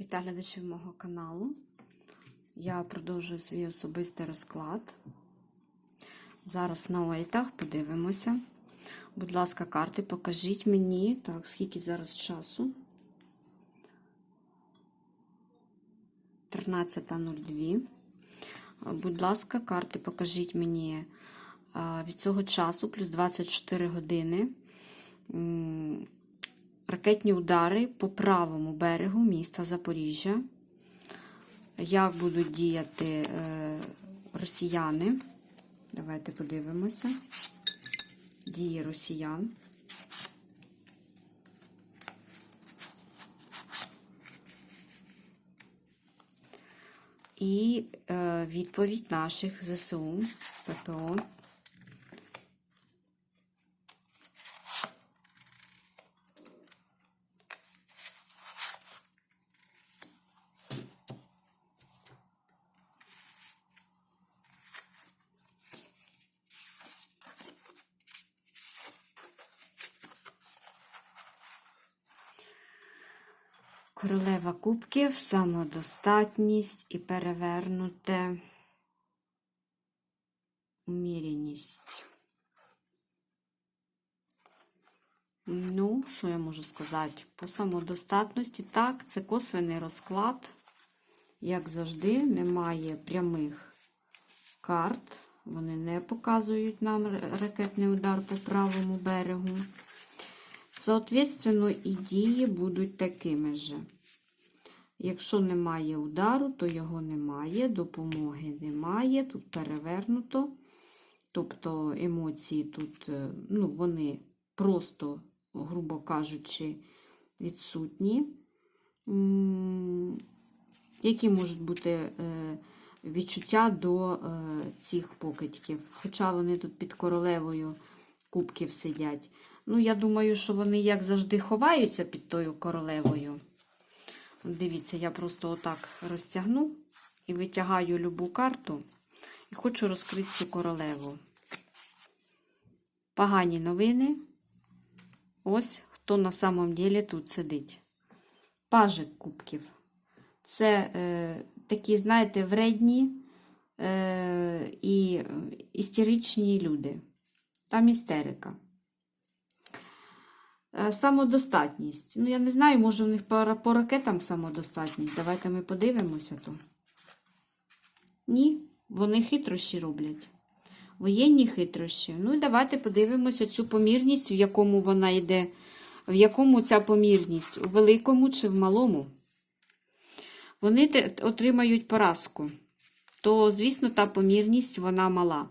Вітаю глядачів мого каналу. Я продовжую свій особистий розклад. Зараз на ойтах подивимося. Будь ласка, карти, покажіть мені, так, скільки зараз часу. 13.02. Будь ласка, карти, покажіть мені від цього часу, плюс 24 години. Ракетні удари по правому берегу міста Запоріжжя. Як будуть діяти е, росіяни? Давайте подивимося. Дії росіян. І е, відповідь наших ЗСУ ППО. Королева кубків, самодостатність і перевернуте уміряність. Ну, що я можу сказати? По самодостатності, так, це косвений розклад. Як завжди, немає прямих карт. Вони не показують нам ракетний удар по правому берегу. Соответственно, і дії будуть такими же. Якщо немає удару, то його немає, допомоги немає, тут перевернуто. Тобто емоції тут, е, ну, вони просто, грубо кажучи, відсутні. Які можуть бути е, відчуття до е, цих покидьків? Хоча вони тут під королевою кубків сидять. Ну, я думаю, що вони, як завжди, ховаються під тою королевою. Дивіться, я просто отак розтягну і витягаю любу карту і хочу розкрити цю королеву. Погані новини. Ось хто на самом ділі тут сидить. Пажик кубків. Це е, такі, знаєте, вредні е, і істеричні люди. Там істерика. Е, Самодостатність. Ну, я не знаю, може, у них по ракетам самодостатність. Давайте ми подивимося то. Ні, вони хитрощі роблять. Воєнні хитрощі. Ну і давайте подивимося цю помірність, в якому вона йде. В якому ця помірність? У великому чи в малому? Вони отримають поразку. То, звісно, та помірність вона мала.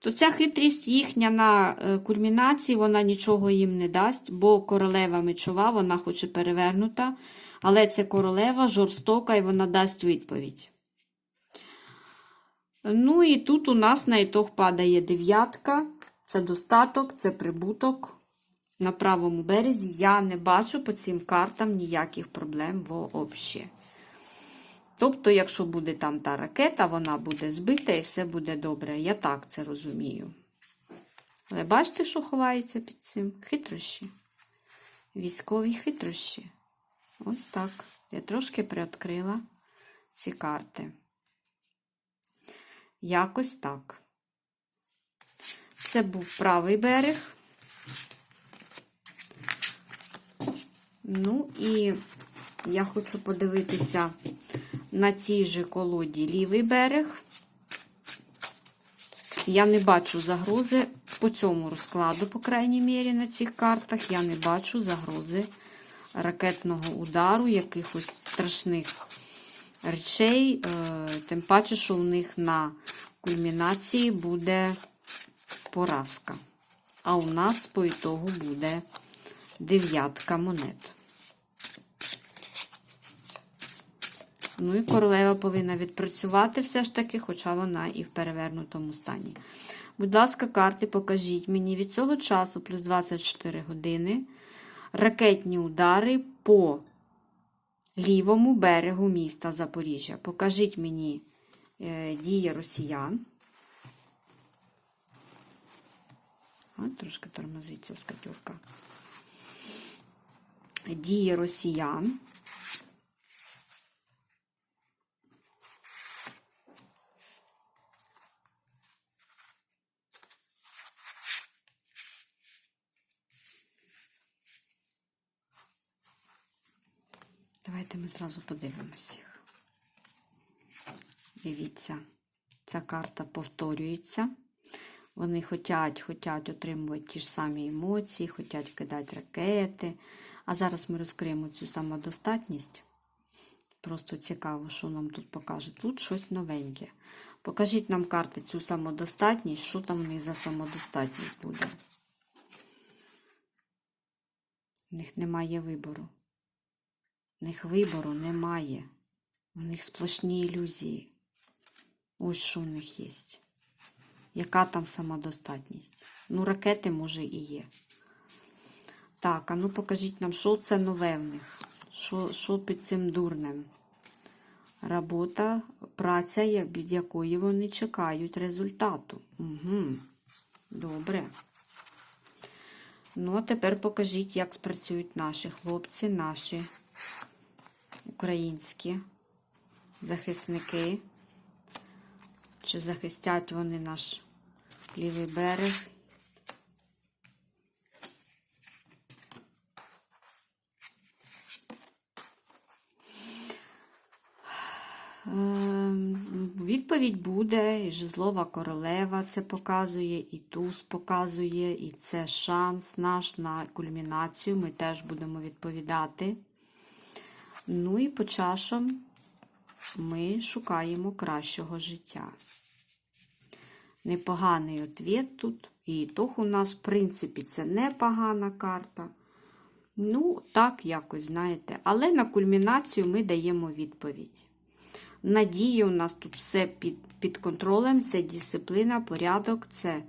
То ця хитрість їхня на е, кульмінації, вона нічого їм не дасть, бо королева мечова, вона хоче перевернута, але ця королева жорстока і вона дасть відповідь. Ну і тут у нас на ітог падає дев'ятка, це достаток, це прибуток. На правому березі я не бачу по цим картам ніяких проблем взагалі. Тобто, якщо буде там та ракета, вона буде збита і все буде добре. Я так це розумію. Але бачите, що ховається під цим? Хитрощі. Військові хитрощі. Ось так. Я трошки приоткрила ці карти. Якось так. Це був правий берег. Ну і я хочу подивитися на цій же колоді лівий берег. Я не бачу загрози по цьому розкладу, по крайній мірі, на цих картах. Я не бачу загрози ракетного удару, якихось страшних речей. Е, Тим паче, що у них на кульмінації буде поразка. А у нас по ітогу буде дев'ятка монет. Ну і королева повинна відпрацювати все ж таки, хоча вона і в перевернутому стані. Будь ласка, карти, покажіть мені від цього часу плюс 24 години ракетні удари по лівому берегу міста Запоріжжя. Покажіть мені е, дії росіян. От, трошки тормозиться скатюрка. дії росіян. Давайте зразу подивимось їх. Дивіться, ця карта повторюється. Вони хочуть, хочуть отримувати ті ж самі емоції, хочуть кидати ракети. А зараз ми розкриємо цю самодостатність. Просто цікаво, що нам тут покаже. Тут щось новеньке. Покажіть нам карти цю самодостатність, що там в них за самодостатність буде. У них немає вибору. У них вибору немає. У них сплошні ілюзії. Ось що у них є. Яка там самодостатність? Ну, ракети, може, і є. Так, а ну покажіть нам, що це нове в них? Що, що під цим дурнем? Робота, праця, від якої вони чекають результату. Угу. Добре. Ну, а тепер покажіть, як спрацюють наші хлопці, наші українські захисники. Чи захистять вони наш лівий берег? Ем, Відповідь буде, і жезлова королева це показує, і туз показує, і це шанс наш на кульмінацію. Ми теж будемо відповідати. Ну і по чашам ми шукаємо кращого життя. Непоганий ответ тут. І тох у нас, в принципі, це непогана карта. Ну, так, якось, знаєте. Але на кульмінацію ми даємо відповідь. Надії у нас тут все під, під контролем, це дисципліна, порядок, це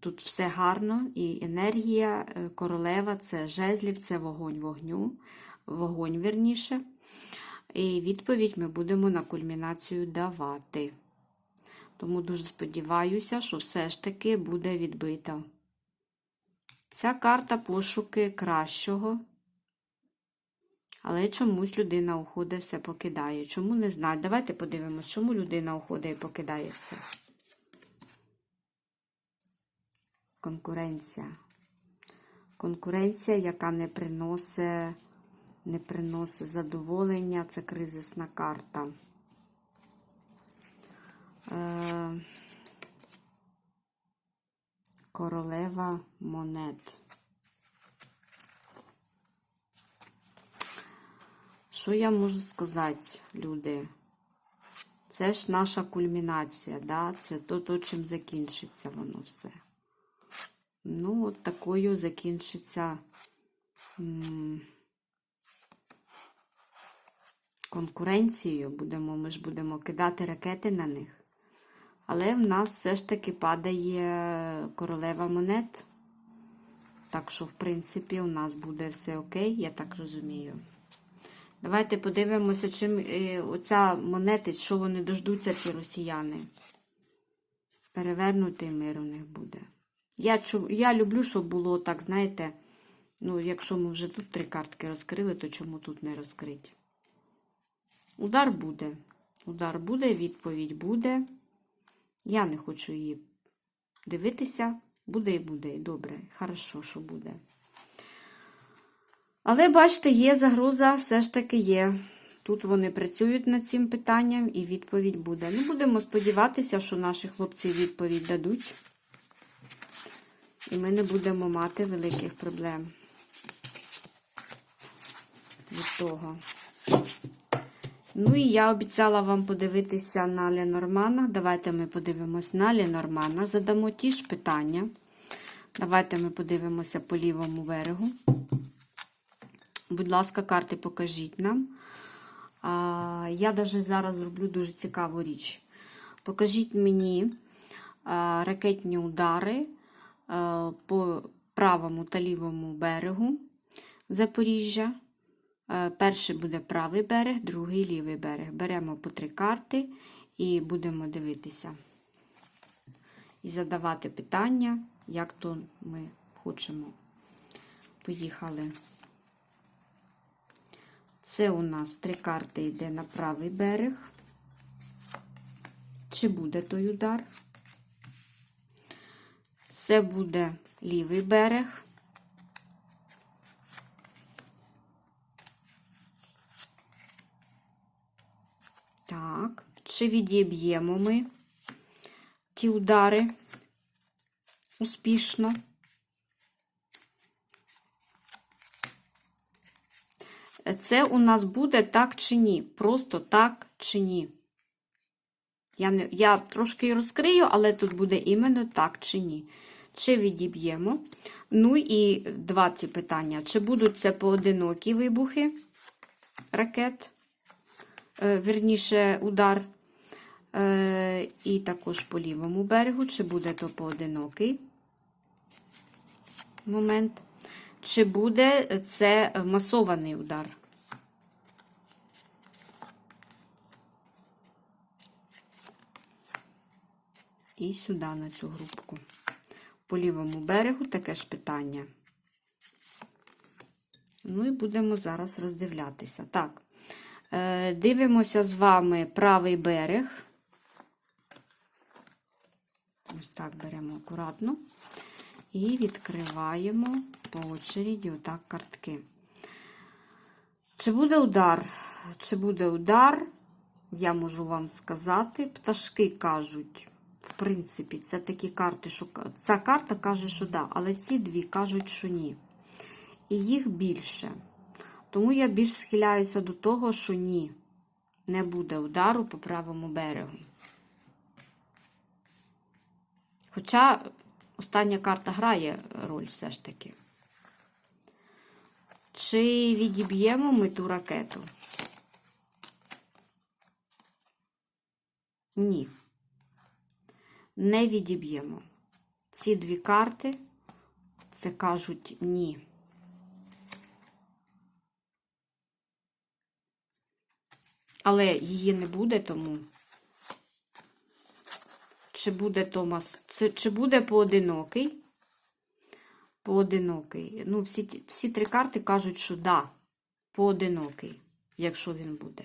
тут все гарно. І енергія, е, королева, це жезлів, це вогонь вогню, вогонь вірніше. І відповідь ми будемо на кульмінацію давати. Тому дуже сподіваюся, що все ж таки буде відбита. Ця карта пошуки кращого. Але чомусь людина уходить, все покидає. Чому не знаю. Давайте подивимось, чому людина уходить і покидає все. Конкуренція. Конкуренція, яка не приносить, не приносить задоволення, це кризисна карта. Е, Королева монет. Що я можу сказати, люди? Це ж наша кульмінація, да? це то, то, чим закінчиться воно все. Ну, от такою закінчиться конкуренцією. Будемо, ми ж будемо кидати ракети на них. Але в нас все ж таки падає королева монет. Так що, в принципі, у нас буде все окей, я так розумію. Давайте подивимося, чим е, оця монети, що вони дождуться, ці росіяни. Перевернутий мир у них буде. Я, я люблю, щоб було так, знаєте, ну, якщо ми вже тут три картки розкрили, то чому тут не розкрити? Удар буде. Удар буде, відповідь буде. Я не хочу її дивитися. Буде і буде, і добре. Хорошо, що буде. Але, бачите, є загроза, все ж таки є. Тут вони працюють над цим питанням і відповідь буде. Ну, будемо сподіватися, що наші хлопці відповідь дадуть. І ми не будемо мати великих проблем від того. Ну і я обіцяла вам подивитися на Ленормана. Давайте ми подивимось на Ленормана. Задамо ті ж питання. Давайте ми подивимося по лівому берегу. Будь ласка, карти покажіть нам. А, я навіть зараз зроблю дуже цікаву річ. Покажіть мені а, ракетні удари а, по правому та лівому берегу Запоріжжя. Е, Перший буде правий берег, другий лівий берег. Беремо по три карти і будемо дивитися. І задавати питання, як то ми хочемо. Поїхали. Це у нас три карти йде на правий берег. Чи буде той удар? Це буде лівий берег. Так, чи відіб'ємо ми ті удари успішно? Це у нас буде так чи ні? Просто так чи ні? Я, не, я трошки розкрию, але тут буде іменно так чи ні. Чи відіб'ємо? Ну і два ці питання. Чи будуть це поодинокі вибухи ракет? Е, Вірніше, удар. Е, І також по лівому берегу, чи буде то поодинокий момент, чи буде це масований удар. І сюди на цю групку. По лівому берегу таке ж питання. Ну і будемо зараз роздивлятися. Так, дивимося з вами правий берег. Ось так беремо акуратно. І відкриваємо по очереді отак картки. Чи буде удар? Чи буде удар? Я можу вам сказати, пташки кажуть, в принципі, це такі карти, що ця карта каже, що да, але ці дві кажуть, що ні. І їх більше. Тому я більш схиляюся до того, що ні, не буде удару по правому берегу. Хоча остання карта грає роль все ж таки. Чи відіб'ємо ми ту ракету? Ні. Не відіб'ємо. Ці дві карти це кажуть ні. Але її не буде, тому чи буде Томас, чи буде поодинокий? Поодинокий. Ну, всі, всі три карти кажуть, що да, поодинокий, якщо він буде.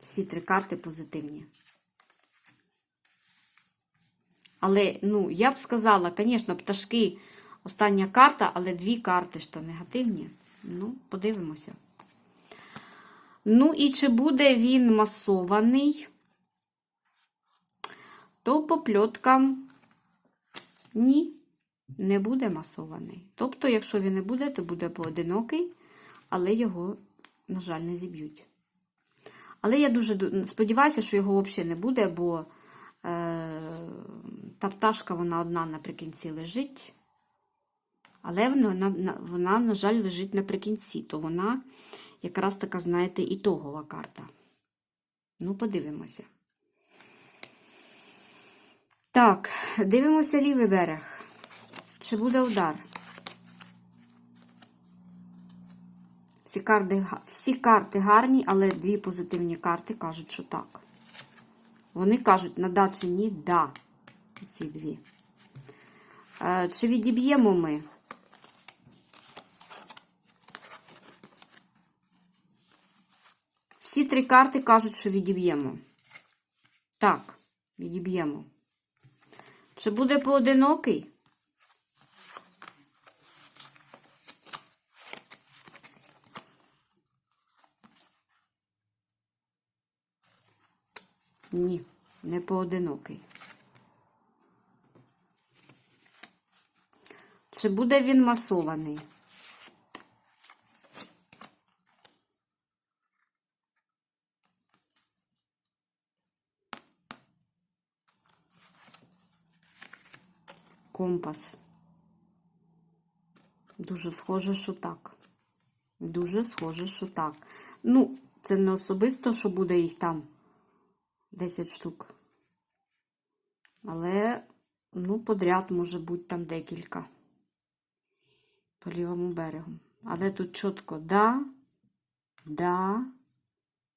Всі три карти позитивні. Але, ну, я б сказала, звісно, пташки остання карта, але дві карти що негативні. Ну, подивимося. Ну, і чи буде він масований? То по пльоткам ні, не буде масований. Тобто, якщо він не буде, то буде поодинокий, але його, на жаль, не зіб'ють. Але я дуже сподіваюся, що його взагалі не буде, бо е, та пташка, вона одна наприкінці лежить. Але вона, на- на- вона, на жаль, лежить наприкінці, то вона якраз така, знаєте, ітогова карта. Ну, подивимося. Так, дивимося лівий берег. Чи буде удар? Всі карти, всі карти гарні, але дві позитивні карти кажуть, що так. Вони кажуть, на да чи ні, да. Ці дві. Е, чи відіб'ємо ми? Три карти кажуть, що відіб'ємо. Так, відіб'ємо. Чи буде поодинокий? Ні, не поодинокий. Чи буде він масований? Компас. Дуже схоже, що так. Дуже схоже, що так. Ну, це не особисто, що буде їх там 10 штук. Але, ну, подряд може бути там декілька по лівому берегу. Але тут чітко да, да,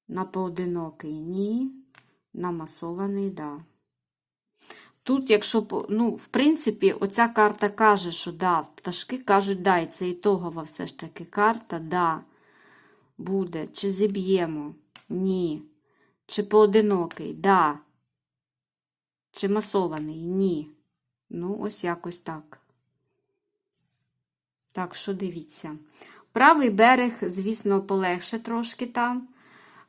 на поодинокий ні, на масований да. Тут, якщо, ну, в принципі, оця карта каже, що да, пташки кажуть, да, і це ітогова все ж таки карта, да, буде. Чи зіб'ємо? Ні. Чи поодинокий? Да. Чи масований? Ні. Ну, ось якось так. Так, що дивіться. Правий берег, звісно, полегше трошки там.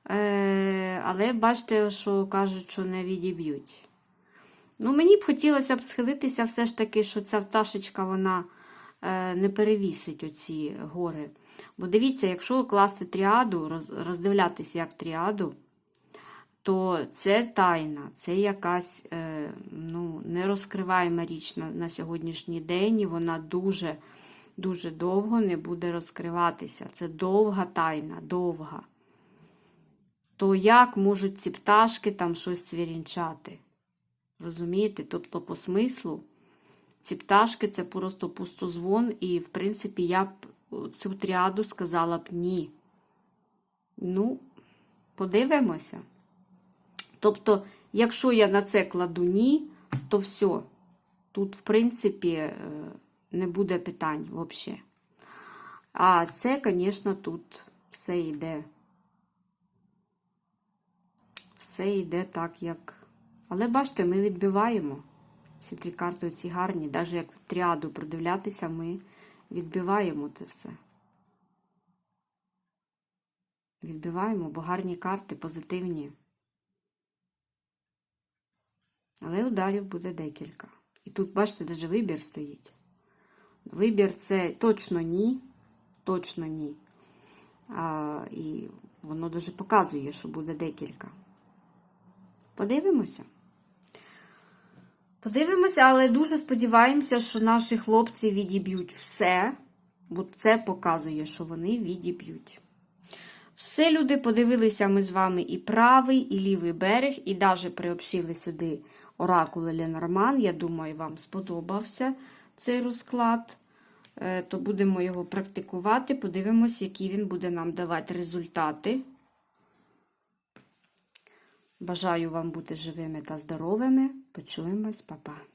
Е, але бачите, що кажуть, що не відіб'ють. Ну, мені б хотілося б схилитися все ж таки, що ця пташечка, вона е, не перевісить оці гори. Бо дивіться, якщо класти тріаду, роз- роздивлятися як тріаду, то це тайна, це якась е, ну, нерозкриваєма річ на, на сьогоднішній день, і вона дуже, дуже довго не буде розкриватися. Це довга тайна, довга. То як можуть ці пташки там щось цвірінчати? Розумієте? Тобто, по смислу, ці пташки це просто пустозвон, і, в принципі, я б цю тріаду сказала б ні. Ну, подивимося. Тобто, якщо я на це кладу ні, то все. Тут, в принципі, е, не буде питань взагалі. А це, звісно, тут все йде. Все йде так, як. Але бачите, ми відбиваємо. Ці три карти ці гарні. Навіть як в тріаду продивлятися, ми відбиваємо це все. Відбиваємо, бо гарні карти, позитивні. Але ударів буде декілька. І тут, бачите, навіть вибір стоїть. Вибір це точно ні. Точно ні. А, і воно дуже показує, що буде декілька. Подивимося. Подивимося, але дуже сподіваємося, що наші хлопці відіб'ють все, бо це показує, що вони відіб'ють. Все, люди, подивилися ми з вами і правий, і лівий берег, і навіть приобщили сюди оракул Ленорман. Я думаю, вам сподобався цей розклад. Е, То будемо його практикувати, подивимось, які він буде нам давати результати. Бажаю вам бути живими та здоровими. Почуємось, па-па.